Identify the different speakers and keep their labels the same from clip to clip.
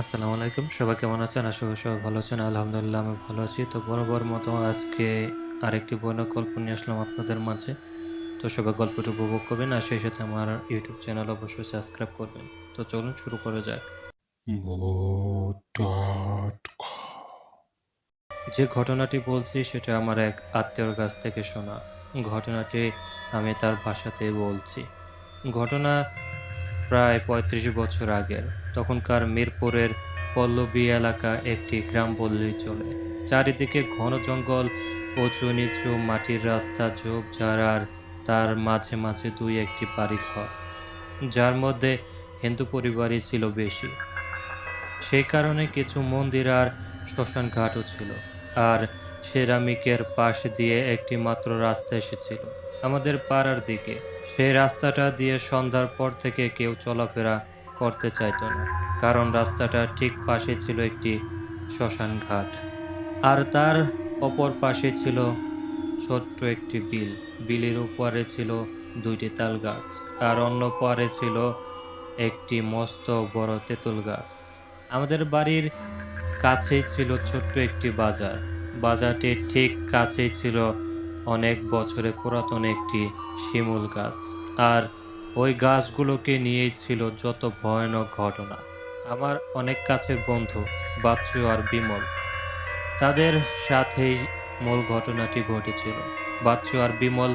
Speaker 1: আসসালামু আলাইকুম। সবাই কেমন আছেন? আশা করি সবাই ভালো আছেন। আলহামদুলিল্লাহ আমি ভালো আছি। তো বরাবর মতো আজকে আরেকটি বইনা গল্প নিয়ে আসলাম আপনাদের মাঝে। তো সবাই গল্পটি উপভোগ করবেন আর সেই সাথে আমার ইউটিউব চ্যানেল অবশ্যই সাবস্ক্রাইব করবেন। তো চলুন শুরু করা যাক। যে ঘটনাটি বলছি সেটা আমার এক আত্মীয়র কাছ থেকে শোনা। ঘটনাটি আমি তার ভাষাতে বলছি। ঘটনা প্রায় পঁয়ত্রিশ বছর আগের। তখনকার মিরপুরের পল্লবী এলাকা একটি গ্রাম বললেই চলে। চারিদিকে ঘন জঙ্গল উঁচু নিচু মাটির রাস্তা ঝোপঝাড় আর তার মাঝে মাঝে দুই একটি বাড়ি ঘর যার মধ্যে হিন্দু পরিবারই ছিল বেশি। সেই কারণে কিছু মন্দির আর শ্মশান ঘাটও ছিল। আর সেরামিকের পাশ দিয়ে একটি মাত্র রাস্তা এসেছিল আমাদের পাড়ার দিকে। সেই রাস্তাটা দিয়ে সন্ধ্যার পর থেকে কেউ চলাফেরা করতে চাইতো না, কারণ রাস্তাটা ঠিক পাশে ছিল একটি শ্মশান ঘাট। আর তার অপর পাশে ছিল ছোট্ট একটি বিল। বিলের উপরে ছিল দুইটি তাল গাছ, আর অন্য পারে ছিল একটি মস্ত বড় তেঁতুল গাছ। আমাদের বাড়ির কাছেই ছিল ছোট্ট একটি বাজার। বাজারটির ঠিক কাছেই ছিল অনেক বছরে পুরাতন একটি শিমুল গাছ। আর ওই গাছগুলোকে নিয়েই ছিল যত ভয়ানক ঘটনা। আমার অনেক কাছের বন্ধু, বাচ্চু আর বিমল, তাদের সাথেই মূল ঘটনাটি ঘটেছিল। বাচ্চু আর বিমল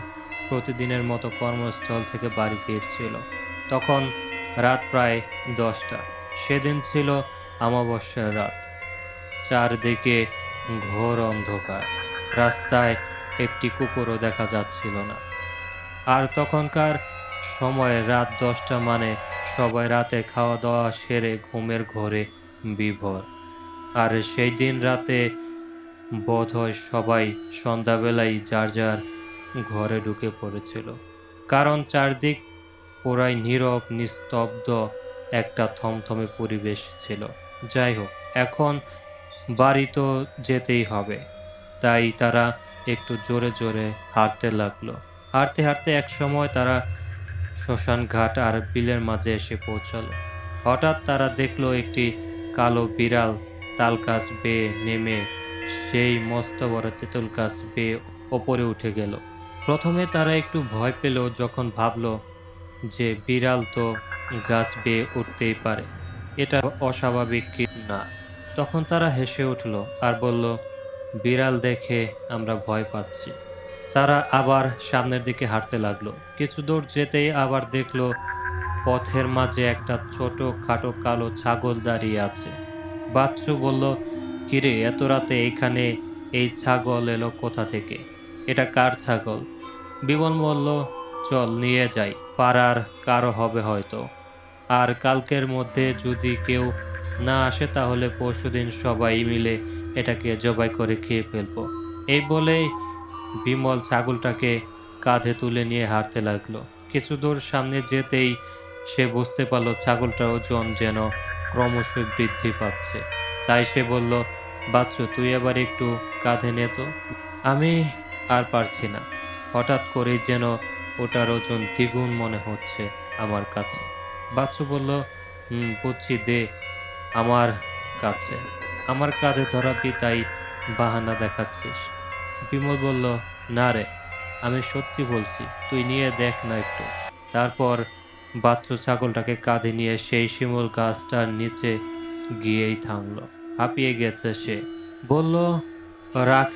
Speaker 1: প্রতিদিনের মতো কর্মস্থল থেকে বাড়ি ফিরছিল। তখন রাত প্রায় দশটা। সেদিন ছিল অমাবস্যার রাত। চারদিকে ঘোর অন্ধকার। রাস্তায় একটি কুকুরও দেখা যাচ্ছিল না। আর তখনকার সময় রাত দশটা মানে সবাই রাতে খাওয়া দাওয়া সেরে ঘুমের ঘরে বিভোর। আর সেই দিন রাতে বোধ হয় সবাই সন্ধ্যাবেলায় যার যার ঘরে ঢুকে পড়েছিল। কারণ চারদিক পুরাই নীরব, নিস্তব্ধ একটা থমথমে পরিবেশ ছিল। যাই হোক, এখন বাড়ি তো যেতেই হবে। তাই তারা একটু জোরে জোরে হাঁটতে লাগল। হাঁটতে হাঁটতে এক সময় তারা শ্মশান ঘাট আর বিলের মাঝে এসে পৌঁছালো। হঠাৎ তারা দেখল একটি কালো বিড়াল তাল গাছ বেয়ে নেমে সেই মস্ত বড় তেঁতুল গাছ বেয়ে ওপরে উঠে গেল। প্রথমে তারা একটু ভয় পেল যখন ভাবলো যে বিড়াল তো গাছ বেয়ে উঠতেই পারে। এটা অস্বাভাবিক কি না? তখন তারা হেসে উঠল আর বলল, বিড়াল দেখে আমরা ভয় পাচ্ছি। তারা আবার সামনের দিকে হাঁটতে লাগল। কিছু দূর যেতেই আবার দেখল পথের মাঝে একটা ছোট খাটো কালো ছাগল দাঁড়িয়ে আছে। বাচ্চু বলল, কিরে, এত রাতে এইখানে এই ছাগল এলো কোথা থেকে? এটা কার ছাগল? বিমল বলল, চল, নিয়ে যাই। পাড়ার কারও হবে হয়তো। আর কালকের মধ্যে যদি কেউ না আসে, তাহলে পরশুদিন সবাই মিলে এটাকে জবাই করে খেয়ে ফেলব। এই বলেই বিমল ছাগলটাকে কাঁধে তুলে নিয়ে হাঁটতে লাগল। কিছু দূর সামনে যেতেই সে বুঝতে পারল ছাগলটার ওজন যেন ক্রমশ বৃদ্ধি পাচ্ছে। তাই সে বলল, বাচ্চু, তুই এবার একটু কাঁধে নে তো। আমি আর পারছি না। হঠাৎ করে যেন ওটার ওজন দ্বিগুণ মনে হচ্ছে আমার কাছে। বাচ্চু বলল, হুম, বুঝছি, দে, আমার কাছে। আমার কাঁধে ধরাবি তাই বাহানা দেখাচ্ছিস। বিমল বলল, না রে, আমি সত্যি বলছি, তুই নিয়ে দেখ না একটু। তারপর বাচ্চু ছাগলটাকে কাঁধে নিয়ে সেই শিমুল গাছটার নিচে গিয়েই থামলো। হাঁপিয়ে গেছে সে। বলল, রাখ,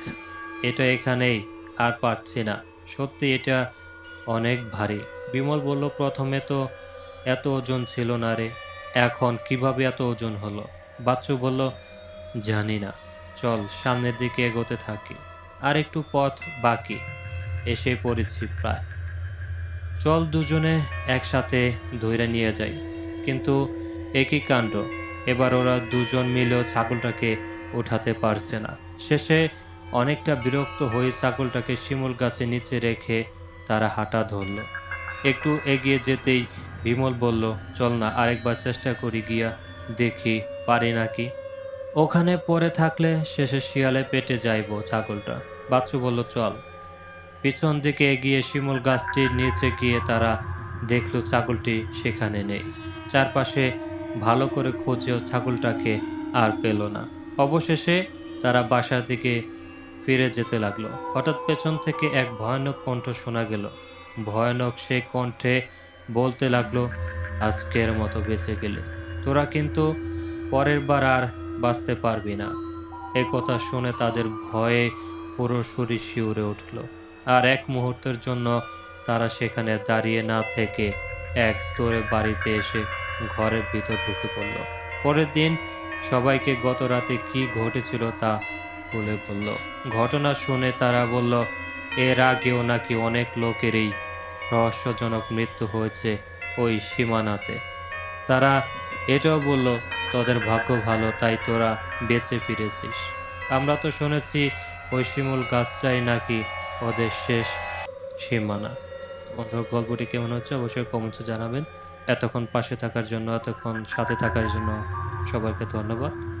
Speaker 1: এটা এখানেই, আর পারছি না। সত্যি এটা অনেক ভারী। বিমল বলল, প্রথমে তো এত ওজন ছিল না রে, এখন কীভাবে এত ওজন হলো? বাচ্চু বলল, জানি না। চল, সামনের দিকে এগোতে থাকি। আর একটু পথ বাকি, এসে পড়েছি প্রায়। চল দুজনে একসাথে ধইরা নিয়ে যাই, কিন্তু একই কাণ্ড, এবার ওরা দুজন মিলেও ছাগলটাকে উঠাতে পারছে না। শেষে অনেকটা বিরক্ত হয়ে ছাগলটাকে শিমুল গাছে নিচে রেখে তারা হাঁটা ধরল। একটু এগিয়ে যেতেই বিমল বলল, চল না, আরেকবার চেষ্টা করি গিয়া দেখি পারি নাকি? ওখানে পড়ে থাকলে শেষে শিয়ালে পেটে যাইব ছাগলটা। বাচ্চু বলল, চল। পিছন দিকে এগিয়ে শিমুল গাছটির নিচে গিয়ে তারা দেখল ছাগলটি সেখানে নেই। চারপাশে ভালো করে খুঁজেও ছাগলটাকে আর পেল না। অবশেষে তারা বাসার দিকে ফিরে যেতে লাগল। হঠাৎ পেছন থেকে এক ভয়ানক কণ্ঠ শোনা গেল। ভয়ানক সেই কণ্ঠে বলতে লাগল, আজকের মতো বেঁচে গেলে। তোরা কিন্তু পরের বার আর বাঁচতে পারবি না। এ কথা শুনে তাদের ভয়ে পুরো শরীর শিউরে উঠল। আর এক মুহূর্তের জন্য তারা সেখানে দাঁড়িয়ে না থেকে এক দৌড়ে বাড়িতে এসে ঘরের ভিতর ঢুকে পড়ল। পরের দিন সবাইকে গত রাতে কি ঘটেছিল তা খুলে বলল। ঘটনা শুনে তারা বলল, এর আগেও নাকি অনেক লোকেরই রহস্যজনক মৃত্যু হয়েছে ওই সীমানাতে। তারা এটাও বলল তোদের ভাগ্য ভালো, তাই তোরা বেঁচে ফিরেছিস। আমরা তো শুনেছি ওই শিমুল গাছটাই নাকি ওদের শেষ সীমানা। বন্ধু, গল্পটি কেমন হচ্ছে অবশ্যই কমেন্টসে জানাবেন। এতক্ষণ পাশে থাকার জন্য, এতক্ষণ সাথে থাকার জন্য সবাইকে ধন্যবাদ।